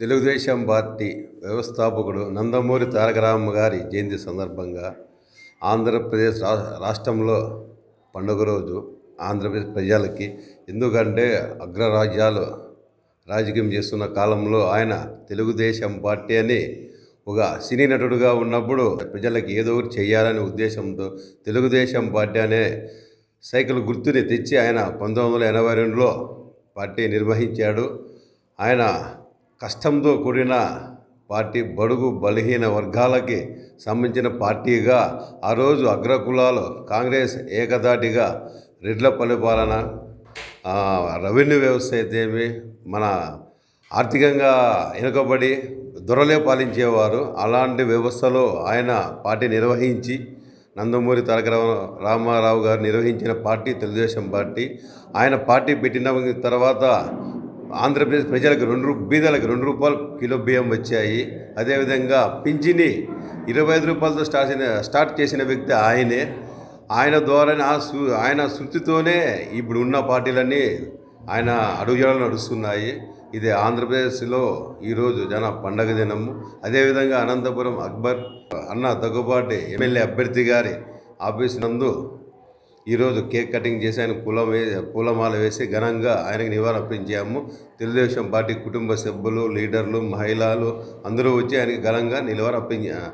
Telugu Desam party వ్యవస్థాపకుడు నందమూరి తారక రామ గారి జయంతి సందర్భంగా ఆంధ్రప్రదేశ్ రా రాష్ట్రంలో పండుగ రోజు ఆంధ్రప్రదేశ్ ప్రజలకి ఎందుకంటే అగ్రరాజ్యాలు రాజకీయం చేస్తున్న కాలంలో ఆయన తెలుగుదేశం పార్టీ అని ఒక సినీ నటుడుగా ఉన్నప్పుడు ప్రజలకు ఏదో ఒకటి చేయాలనే ఉద్దేశంతో తెలుగుదేశం పార్టీ అనే సైకిల్ గుర్తుని తెచ్చి ఆయన పంతొమ్మిది వందల ఎనభై రెండులో పార్టీ నిర్వహించాడు. ఆయన కష్టంతో కూడిన పార్టీ బడుగు బలహీన వర్గాలకి సంబంధించిన పార్టీగా ఆ రోజు అగ్రకులాలు కాంగ్రెస్ ఏకదాటిగా రెడ్ల పరిపాలన రెవెన్యూ వ్యవస్థ అయితేమి మన ఆర్థికంగా వెనుకబడి దొరలే పాలించేవారు. అలాంటి వ్యవస్థలో ఆయన పార్టీ నిర్వహించి నందమూరి తారక రామారావు గారు నిర్వహించిన పార్టీ తెలుగుదేశం పార్టీ. ఆయన పార్టీ పెట్టిన తర్వాత ఆంధ్రప్రదేశ్ ప్రజలకు రెండు రూ- బీదలకు రెండు రూపాయలు కిలో బియ్యం వచ్చాయి. అదేవిధంగా పింఛని ఇరవై ఐదు రూపాయలతో స్టార్ట్ చేసిన స్టార్ట్ చేసిన వ్యక్తి ఆయనే. ఆయన ద్వారానే ఆ సు ఆయన శృతితోనే ఇప్పుడు ఉన్న పార్టీలన్నీ ఆయన అడుగుజాడలు నడుస్తున్నాయి. ఇది ఆంధ్రప్రదేశ్లో ఈరోజు జన పండగ దినము. అదేవిధంగా అనంతపురం అక్బర్ అన్న దగ్గుబాటి ఎమ్మెల్యే అభ్యర్థి గారి ఆఫీస్ నందు ఈరోజు కేక్ కటింగ్ చేసి ఆయన పూలం వే పూలమాల వేసి ఘనంగా ఆయనకి నివాళులర్పించాము తెలుగుదేశం పార్టీ కుటుంబ సభ్యులు లీడర్లు మహిళలు అందరూ వచ్చి ఆయనకి ఘనంగా నిలవరప్పించారు